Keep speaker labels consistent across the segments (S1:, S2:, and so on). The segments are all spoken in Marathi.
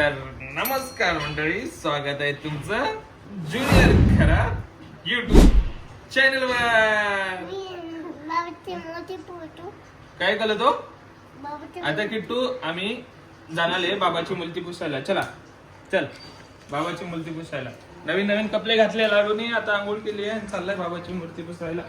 S1: तर नमस्कार मंडळी स्वागत आहे तुमचं ज्युनियर खरा युट्यूब चॅनल वर काय केलं तो? आता किट्टू आम्ही जाणार आहे बाबाची मूर्ती पुसायला. चला चल बाबाची मूर्ती पुसायला. नवीन नवीन कपडे घातले लाडूनी आता आंघोळ केली आहे आणि चाललंय बाबाची मूर्ती पुसायला.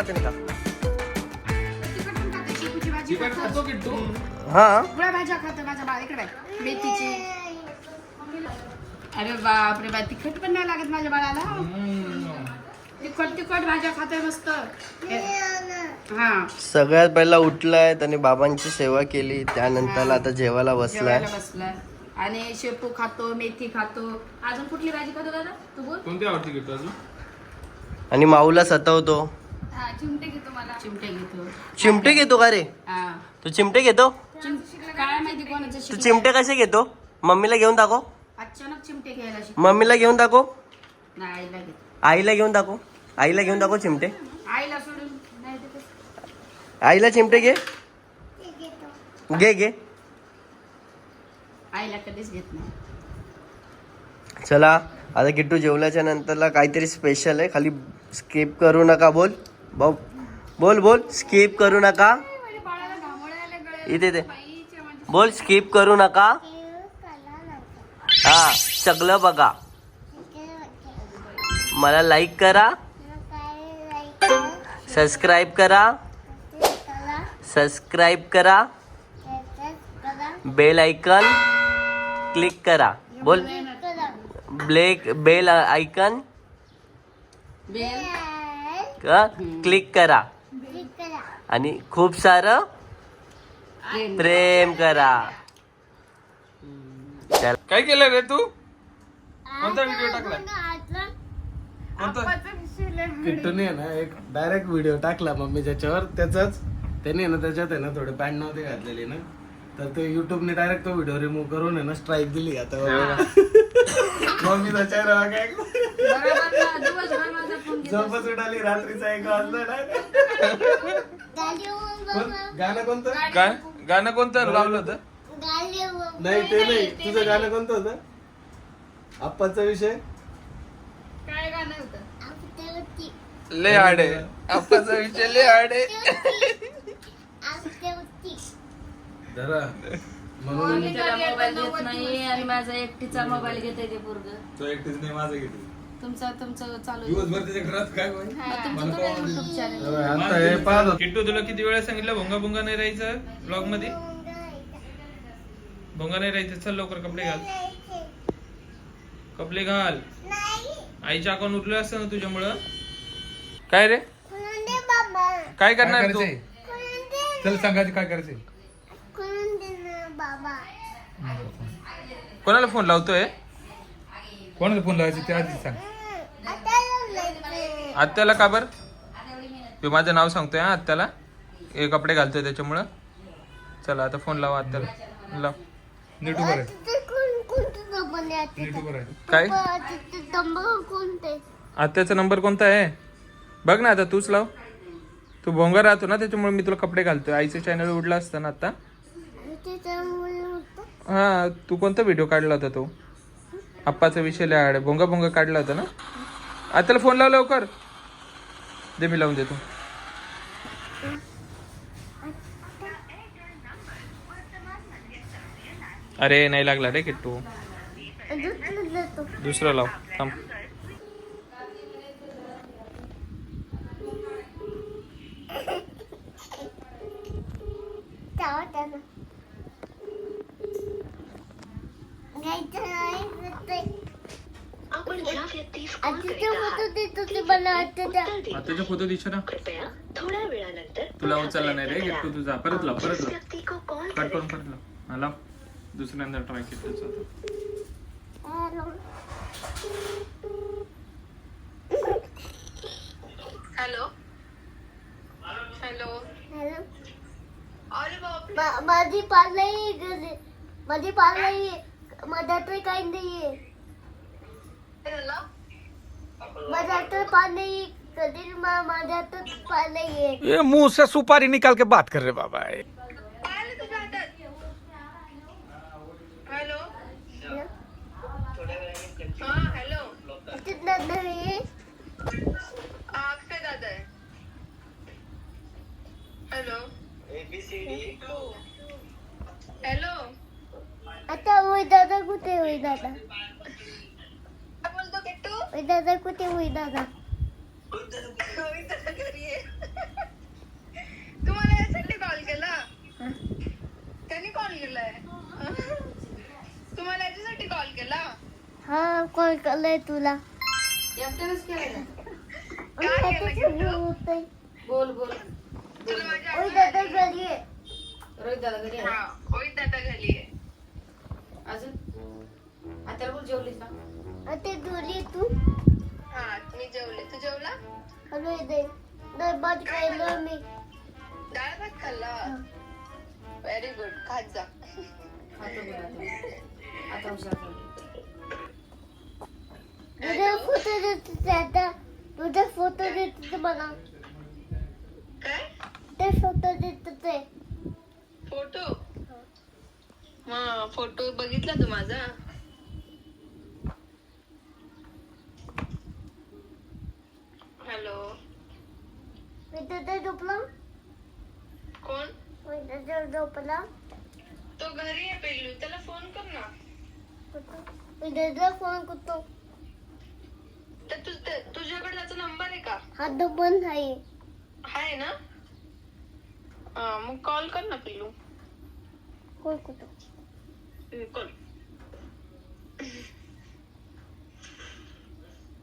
S2: जाते नाही का
S3: तिखट पण खाते, शेपूची भाजी खातो.
S1: खातो
S2: हा?
S3: सगळ्या भाज्या खातो माझा बाळ इकडे आहे. मेथीची अरे बाप रे बा तिखट पण नाही लागत माझ्या बाळाला. तिखट तिखट भाज्या खातोय मस्त. हा.
S2: सगळ्यात पहिला उठलाय त्याने बाबांची सेवा केली त्यानंतर आता जेवायला बसलाय.
S3: जेवायला आणि शेपू खातो मेथी खातो. अजून कुठली भाजी खातो दादा? तू बोल.
S1: कोणती आवडती अजून?
S2: आणि माऊला सतावतो.
S3: हा चिमटे घेतो मला. चिमटे घेतो.
S2: चिमटे घेतो का रे?
S3: हा.
S2: तू चिमटे घेतो?
S3: चिम- काय माहिती कोणाचं
S2: तू
S3: शिकलं?
S2: चिमटे कसे घेतो? मम्मीला घेऊन दाखव.
S3: अचानक चिमटे घ्यायला शिक
S2: मम्मीला घेऊन दाखव.
S3: नाही आईला घेतो.
S2: आईला घेऊन दाखव. आईला घेऊन दाखव चिमटे.
S3: आईला सोडून. नाही देत
S2: आईला चिमटे घे. घे घे.
S3: आईला कधीच घेत नाही.
S2: चला आता किट्टू जेवल्याच्या नंतरला काहीतरी स्पेशल आहे. खाली स्किप करू नका बोल. बोल बोल स्किप करू नका. इथे ते बोल स्किप करू नका. हा सगळं बघा. मला लाईक करा. सबस्क्राईब करा. सबस्क्राईब करा. बेल आयकन क्लिक करा. बोल. Black bell icon
S3: bell
S2: click करा. आणि खूप सारं प्रेम करा. चल
S1: काय केलं रे तू? कोणता व्हिडिओ टाकला कोणता?
S4: किट्टूने आहे ना एक डायरेक्ट व्हिडिओ टाकला मम्मी ज्याच्यावर. त्याचाच त्याने आहे ना त्याच्यात आहे ना थोडे पॅन्ट नव्हते घातलेले ना. तर ते युट्यूबने डायरेक्ट तो व्हिडिओ रिमूव्ह करून आहे ना स्ट्राईक दिली आता मम्मीचा चेहरा
S3: ना, दिवसभर माझा फोन.
S4: झोपच उडाली रात्रीचा एक वाजला ना. कोण- गाणं कोणतं?
S1: गा- गाणं कोणतं? लावलं होतं
S4: नाही ते नाही. तुझं गाणं कोणतं होतं? आप्पाचा विषय?
S3: काय गाणं होतं?
S1: ले आडे. आप्पाचा विषय ले आडे.
S4: जरा म्हणून
S3: मी त्याला मोबाईल देत नाही आणि माझा एकटीचा मोबाईल घेते ते पोरग.
S5: तो एकटीच नाही माझं घेतो.
S3: तुमचा तुमचं चालू आहे.
S5: दिवसभर त्याच्या घरात काय होईल
S3: तुमचं तर आहे YouTube channel.
S4: आता हे पाहत होतो.
S1: किट्टू तुला किती वेळा सांगितलं भोंगा भोंगा नाही राहायचं ब्लॉगमध्ये? भोंगा नाही राहायचं चल लवकर कपडे घाल. कपडे घाल. आईच्या अकाउंट उठलं असतं ना तुझ्यामुळं? काय रे? काय करणार तू?
S5: चल सांगायचं काय करायचंय.
S1: कोणाला फोन लावतोय?
S5: कोणाचा फोन लावायचं ते आधीच सांग.
S1: आत्याला का बर? तू माझं नाव सांगतोय हा आत्याला. हे कपडे घालतोय त्याच्यामुळं. चला आता फोन लावा आत्याला. लाव.
S5: नीट उभं नीट
S1: काय? आत्याचा नंबर कोणता आहे? बघ ना आता तूच लाव. तू भोंगा राहतो ना त्याच्यामुळे मी तुला कपडे घालतोय. आईचं चॅनल उडला असतं ना आता. हा तू कोणता व्हिडिओ काढला होता तो? आप्पाचा विषय लिहाड भोंगा भोंगा काढला होता ना? आताला फोन लाव लवकर. दे मी लावून देतो. अरे नाही लागला रे किट्टू
S6: दुसरं
S1: लाव थांब.
S5: त्याच्या फोटो
S1: दिसतो ना.
S6: थोड्या वेळानंतर
S1: तुला उचलला नाही रे घेतो तुझा. परत लाव परत लाव. कट करून परत लाव. लाव. दुसऱ्यांदा ट्राय केलं तुझा
S5: हॅलो.
S7: हॅलो. हॅलो.
S5: माझी पार्लर माझी पार्लर माझ्याकडे काही नाहीये माझ्याकडे पान नाही कधी मा- माझ्याकडे पान नाहीये
S8: ये मुंह से सुपारी निकाल के बात कर रहे बाबा
S7: काय तुझ्या हातात हॅलो
S5: हॅलो?
S7: हा हॅलो।
S5: तिथं नाही
S7: अक्षय दादा आहे हॅलो। हॅलो।
S5: आता होई दादा कुठे होई दादा?
S7: काय बोलतो किट्टू
S5: दादा कुठे होई दादा?
S7: कविता घरी आहे तुम्हाला यासाठी कॉल. केला त्यांनी कॉल केलाय. तुम्हाला याच्यासाठी कॉल केला.
S5: हा कॉल केलाय तुला.
S7: एकट्यानंच केलं
S5: काय होतंय.
S7: बोल बोल. तुला माझ्या
S5: दादा घरी आहे.
S7: रोहित दादा घरी आहे. हा रोहित दादा घरी आहे. अजून? आता बोल जेवलीस ना
S5: आता घरी तू?
S7: हा मी जेवले. तू जेवला?
S5: हॅलो दे. दरबार खायला मी.
S7: डाळ भात खाल्ला? व्हेरी गुड खात जा. आता.
S5: तुझा फोटो देतो आता. तुझा फोटो देतो मला.
S7: काय?
S5: ते फोटो देतो ते.
S7: हा फोटो बघितला तू माझा? हॅलो
S5: मी तुझा झोपला?
S7: कोण?
S5: मी तुझा झोपला?
S7: तो घरी आहे पेल्लू त्याला फोन कर ना.
S5: मी तुझा फोन करतो.
S7: तर तू ते- तुझ्याकडे त्याचा नंबर आहे का?
S5: हात बंद आहे.
S7: आहे ना? हा मग कॉल कर ना पिल्लू.
S5: कोण करतो.
S7: Call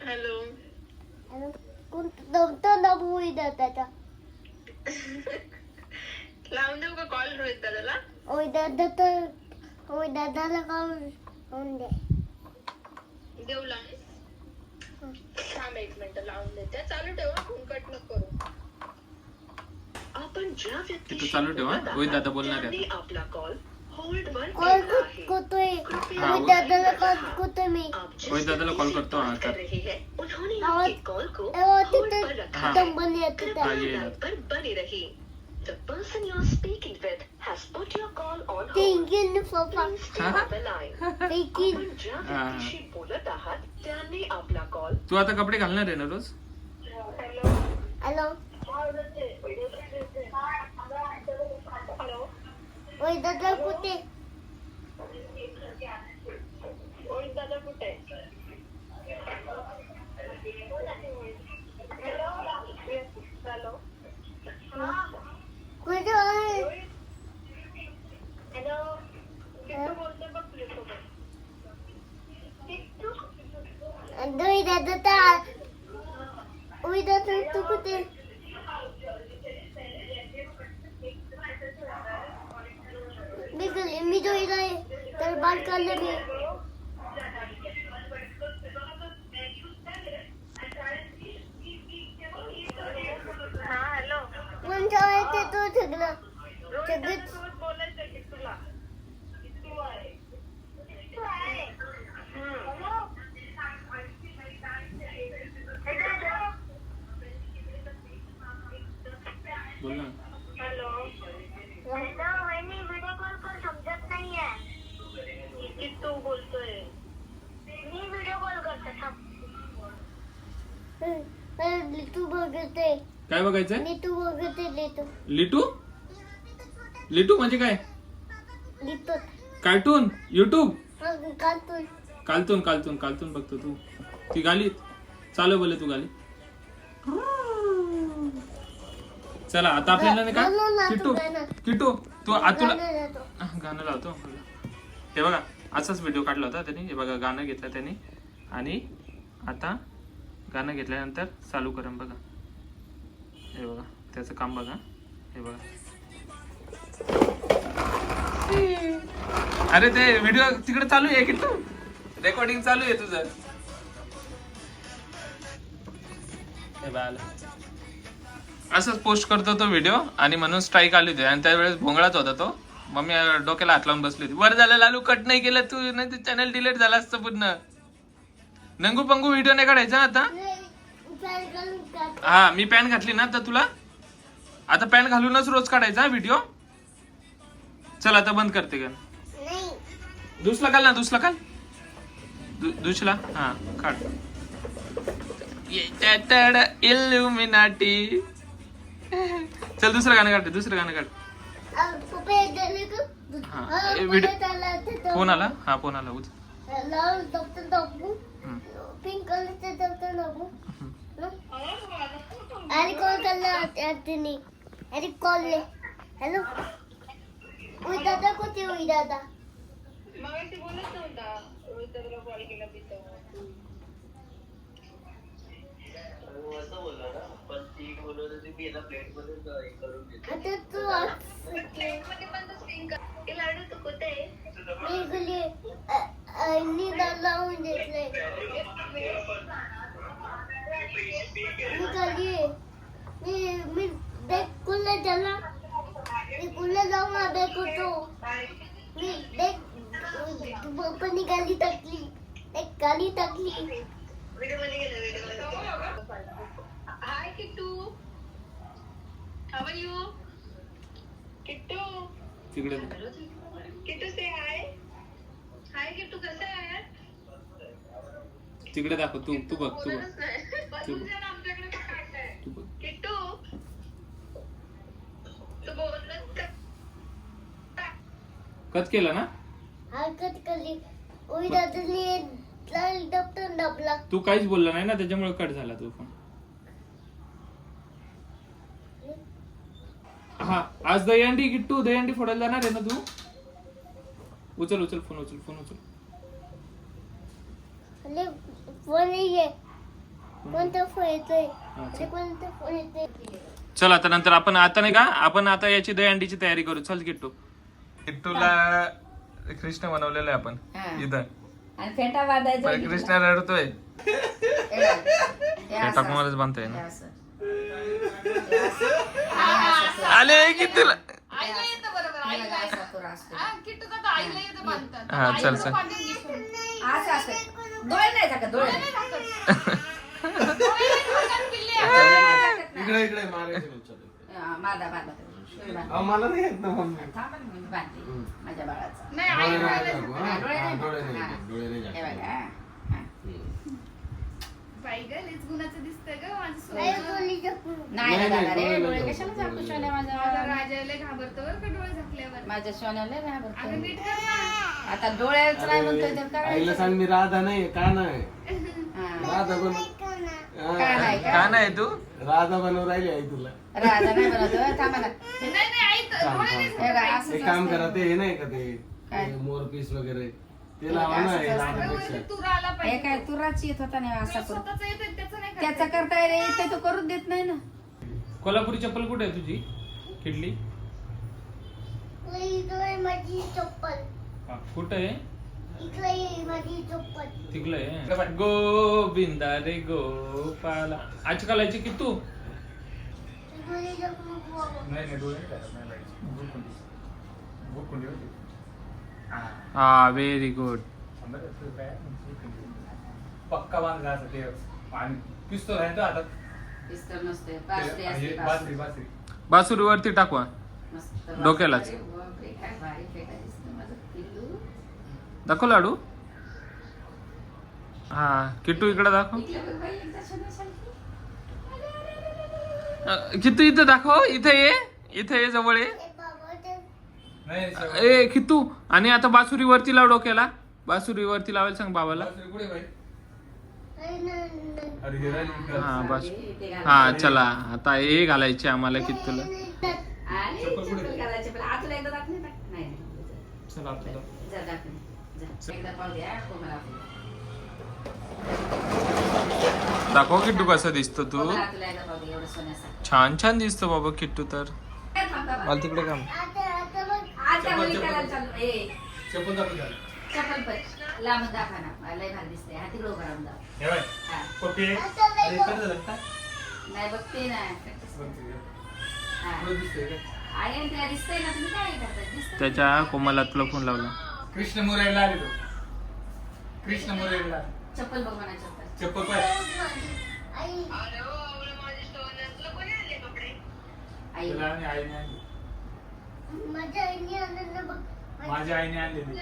S7: hello.
S5: हॅलो कोण दमतो ना मुली दादाचा
S7: लावून देऊ का कॉल रोहित दादाला?
S5: ओय दादा तर ओय दादाला कॉल करून दे.
S7: देऊ लावून. थांब एक मिनिट लावून देते. चालू ठेव फोन कट नको करू.
S6: आपण ज्या व्यक्तीशी
S1: चालू ठेवा
S6: बोलत
S1: रोहित दादा बोलणार आहे
S6: त्यांनी आपला कॉल वर
S5: कॉल
S1: हा,
S5: दादाला
S1: करतो हा,
S6: हैं
S1: हाँ.
S6: है।
S1: हाँ,
S6: The person speaking with has put your call on hold. Please stay on the line. आपण
S1: हा.
S6: बोलत आहात। त्यांनी आपला कॉल
S1: तू आता कपडे घालणार आहे ना रोज?
S5: हॅलो ओय दादा कुठे?
S7: रोहित दादा कुठे आहे हॅलो
S5: कुठे आहे
S7: हॅलो किट्टू बोलते बघ तुझ्यासोबत
S5: ओय दादा तर ओय दादा तू कुठे मी घरी- मी जोईला आहे तर बाल काढलं मी
S7: हा हॅलो
S5: कोण आहे ते तो सगळं सगळं
S7: रोज बोलायचं किट्टूला
S1: बोल ना
S7: हॅलो
S5: व्हिडिओ कॉल कर समजत नाहीये
S7: किट्टू बोलतोय
S5: मी व्हिडिओ कॉल करते लिटू बघते
S1: काय बघायचंय?
S5: लिटू बघते लिटू.
S1: लिटू? लिटू म्हणजे काय?
S5: लिटू.
S1: कार्टून? युट्यूब
S5: काढतोय
S1: कालतून कालतून कालतून बघतो तू. ती गाली? चालू बोले तू गाली. चला आता आपल्याला नाही का?
S5: गाणं.
S1: किट्टू तू आतुला
S5: गाणं
S1: लावतो हे बघा असाच व्हिडिओ काढला होता त्यांनी. हे बघा गाणं घेतलं त्यांनी. आणि आता गाणं घेतल्यानंतर चालू करा बघा. हे बघा त्याचं काम बघा. हे बघा. अरे ते व्हिडिओ तिकडे चालू आहे की तू? रेकॉर्डिंग चालू आहे तुझं. हे बघा. असंच पोस्ट करतो तो व्हिडिओ आणि म्हणून स्ट्राईक आली होती. आणि त्यावेळेस भोंगळाच होता तो. मम्मी डोक्याला हात लावून बसली होती. वर झालं लालू कट नाही केलं तू. नाही ते चॅनल डिलीट झाला असतं पूर्ण. नंगू पंगू व्हिडिओ नाही काढायचा आता? हा मी पॅन्ट घातली ना तर तुला? आता पॅन्ट घालूनच रोज काढायचा व्हिडिओ चल आता बंद करते का दुसला काल ना दुसला काल दु- दुसला? हा काढ. इल्युमिनाटी चल दुसरं गाणं काढते दुसरं गाणं काढ. फोन आला? हा फोन आला उच.
S5: पिंक कलरचे अरे कॉल करला त्याने अरे कॉल हॅलो उई दादा कुठे उई दादा
S7: मगाशी बोलत नव्हता रोहित दादाला कॉल केला तिथं
S5: आता तू आज
S7: मध्ये पण तो सिंग ए लाडू तू कुठे?
S5: मी गेली लावून घेतलंय मी मी बॅग कुल्ला झाला मी कुल्ला जाऊन बॅग होतो मी बॅग पप्पानी गाली टाकली एक गाली टाकली.
S7: Hi Kittu. How are you Kittu.
S1: तिकडे
S7: किट्टू से हाय हाय किट्टू कसं आहे
S1: तिकडे दाखव तू तू बघ तू बघ.
S7: बोलतच नाही. पण
S1: तू-
S7: तुझ्या ना आमच्याकडे.
S1: तू
S7: बोलत का?
S1: कट केला ना?
S5: हरकत केली. उई दादानी लाल डॉक्टर दाबला.
S1: तू काहीच बोलला नाही ना त्याच्यामुळे कट झाला तो फोन हा आज दहीहंडी किट्टू दहीहंडी फोडायला जाणार आहे ना तू? उचल उचल फोन उचल फोन उचल.
S5: अरे फोन ये कोणता येतोय?
S1: हा, चल.
S5: कोणता फोन येतोय?
S1: चल आता नंतर आपण आता नाही का आपण आता याची दहीहंडीची तयारी करू. चल किट्टू किट्टूला कृष्ण बनवलेलं आहे आपण. इथं.
S3: आणि फेटा बांधायचा
S1: पण कृष्ण रडतोय. फेटा कुमारच बांधतोय ना? आले की तुला हा चल चल.
S3: असं असं डोळे नाही टाकत डोळे
S4: इकडे इकडे मारायचे
S3: हा.
S4: अहो, मला नाही येत ना मम्मी.
S3: थांबा ना, मी बांधते माझ्या बाळाचा.
S4: डोळे नाही हा?
S3: हा, डोळे
S4: हा,
S3: नाही
S4: डोळे नाही
S3: हा. ना
S4: नाही,
S3: दादा रे
S4: डोळे
S3: डोळे
S4: नाही
S3: कशाला
S4: दाखवू,
S3: झाकू
S4: डोळे
S3: सोन्या माझ्या घाबरतो आता डोळ्याच नाही म्हणतोय तर काय
S4: आईला सांग मी राधा नाही का नाही?
S3: हा.
S4: राधा बन
S3: का नाही
S1: का?
S3: का
S1: नाही तू?
S4: राधा बनव राहिली आई तुला.
S3: राजा नाही बनवतो थांबा ना.
S4: थांब, थांब, थांब.
S3: बघा, असंच
S4: एक काम
S3: असतं.
S4: करा ते हे नाही का ते
S3: काय?
S4: ते मोर पीस वगैरे. ते लावा ना हे
S3: हे काय तुराच येत होता नाही असा करून. त्याचा करता रे इथे तो करून देत नाही ना.
S1: कोल्हापुरी चप्पल कुठे आहे तुझी? किडली?
S5: माझी चप्पल.
S1: कुठे आहे?
S5: आहे
S1: गोविंदा रे गोपाला. आज कालायची की तू? हा व्हेरी गुड
S8: पक्का बांधला असं ते. आणि पिस्तूल आहे तो आता
S3: पिस्तल नसते बासरी असते
S8: ते-
S3: बासरी.
S8: बासरी. बासरी.
S1: बासुरीवरती टाकवा.
S3: मस्त
S1: डोक्यालाच.
S3: बापरे, काय भारी.
S1: दाखव लाडू. हा किट्टू इकडे दाखव. किट्टू इथं दाखव इथे ये इथे ये जवळ ये.
S5: ए बाबा ते
S8: नाही सर.
S1: ए किट्टू आणि आता बासुरी वरती लाव डोक्याला बासुरी वरती लावायला सांग बाबाला
S8: हे.
S1: हा बस. हा चला आता हे घालायचे आम्हाला
S3: नाही.
S1: चला
S3: दाखव.
S1: किट्टू कसं दिसतो तू. छान छान दिसतो बाबा किट्टू तर? मला तिकडे काम?
S3: नाही बघते ना?
S1: त्याच्या कोमलातला फोन लावला.
S8: कृष्ण मुरायला आले तो. कृष्ण मुरायला आले.
S3: चप्पल बघ म्हणा चप्पल.
S8: चप्पल पाय.
S5: आई.
S7: तुला
S8: आणि आईने आणली.
S5: माझ्या आईने आणलं बघ.
S8: माझ्या आईने आणली
S5: माझी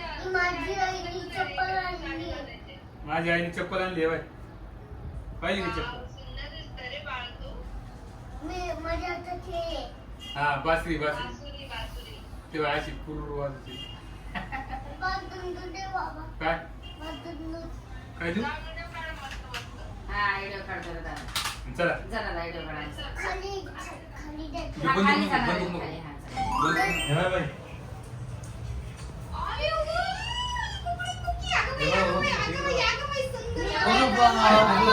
S5: आईने चप्पल आणली.
S8: माझ्या आईने चप्पल आणली आहे बाय पाहिजे की चप्पल?
S5: हे
S8: बासरी बासरी. तेव्हा अशी पूर्व वाजते काय. काय देऊ
S3: हा
S8: चला बंदूक नको, बंदूक नको. बंदूक.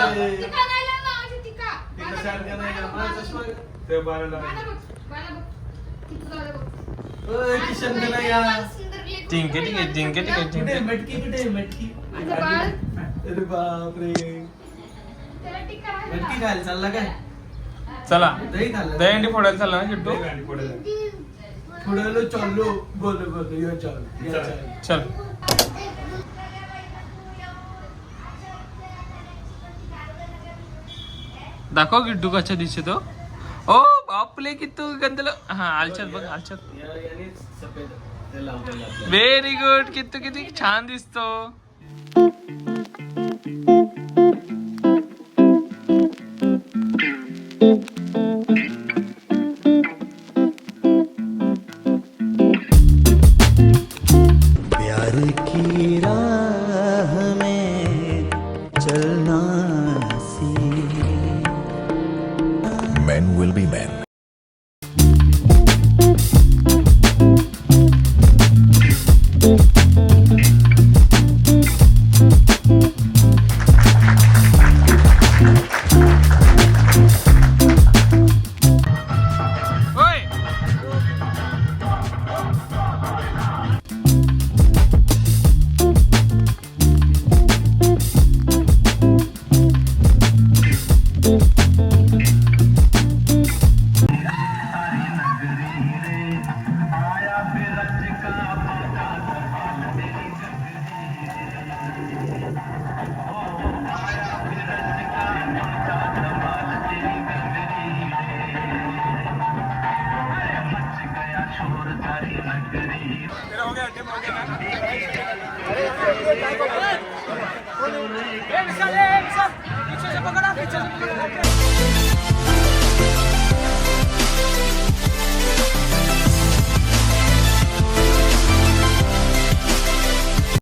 S8: हे.
S4: तिकडं सारखं नाही का? माझा चष्मा आहे.
S8: ते बाळाला
S4: ओय, किशन नाही?
S1: टिंके टिंके टिंके टिंके टिंके?
S4: मटकी कुठे आहे? मटकी अरे बापरे. मटकी खायला चालला काय?
S1: चला.
S4: दही खाल्लं.
S1: दहीहंडी फोडायला चालला ना किट्टू
S8: ते गाडी पुढे जा.
S4: पुढे लो चाललो. बोलो बोलो यो चाल चाल.
S1: दाखव किट्टू कशा दिसतो. तो ओ बापले किट्टू गंदल. हा आलच्यात बघ आलच्यात
S4: या- यानेच सफेद ते लावलेलं आपल्याला.
S1: व्हेरी गुड किट्टू किती छान दिसतो
S9: प्यार की राह में चलना सीख Men will be men.